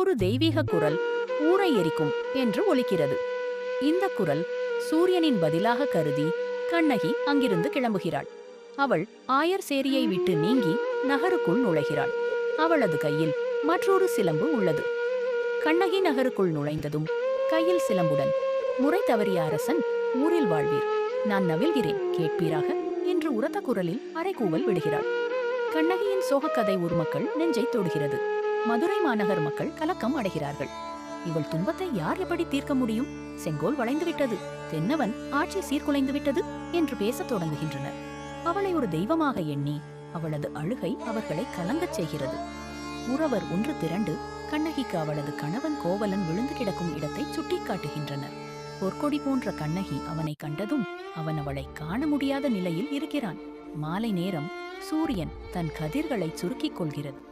ஒரு தெய்வீக குரல் ஊரை எரிக்கும் என்று ஒலிக்கிறது. இந்த குரல் சூரியனின் பதிலாக கருதி கண்ணகி அங்கிருந்து கிளம்புகிறாள். அவள் ஆயர் சேரியை விட்டு நீங்கி நகருக்குள் நுழைகிறாள். அவளது கையில் மற்றொரு சிலம்பு உள்ளது. கண்ணகி நகருக்குள் நுழைந்ததும் கையில் சிலம்புடன் முறை தவறிய அரசன் ஊரில் வாழ்வீர். நான் நவில்கிறேன் கேட்பீராக? என்று உரத்த குரலில் அரைக்கூவல் விடுகிறாள். கண்ணகியின் சோகக்கதை உருமக்கள் நெஞ்சை தொடுகிறது. மதுரை மாநகர் மக்கள் கலக்கம் அடைகிறார்கள். இவள் துன்பத்தை யார் எப்படி தீர்க்க முடியும்? செங்கோல் வளைந்து விட்டது. தென்னவன் ஆட்சி சீர்குலைந்து விட்டது என்று பேசத் தொடங்குகின்றனர். அவளை ஒரு தெய்வமாக எண்ணி அவளது அழுகை அவர்களை கலங்கச் செய்கிறது. உறவர் ஒன்று திரண்டு கண்ணகிக்கு அவளது கணவன் கோவலன் விழுந்து கிடக்கும் இடத்தை சுட்டிக்காட்டுகின்றனர். பொற்கொடி போன்ற கண்ணகி அவனை கண்டதும் அவன் அவளை காண முடியாத நிலையில் இருக்கிறான். மாலை நேரம் சூரியன் தன் கதிர்களை சுருக்கிக் கொள்கிறது.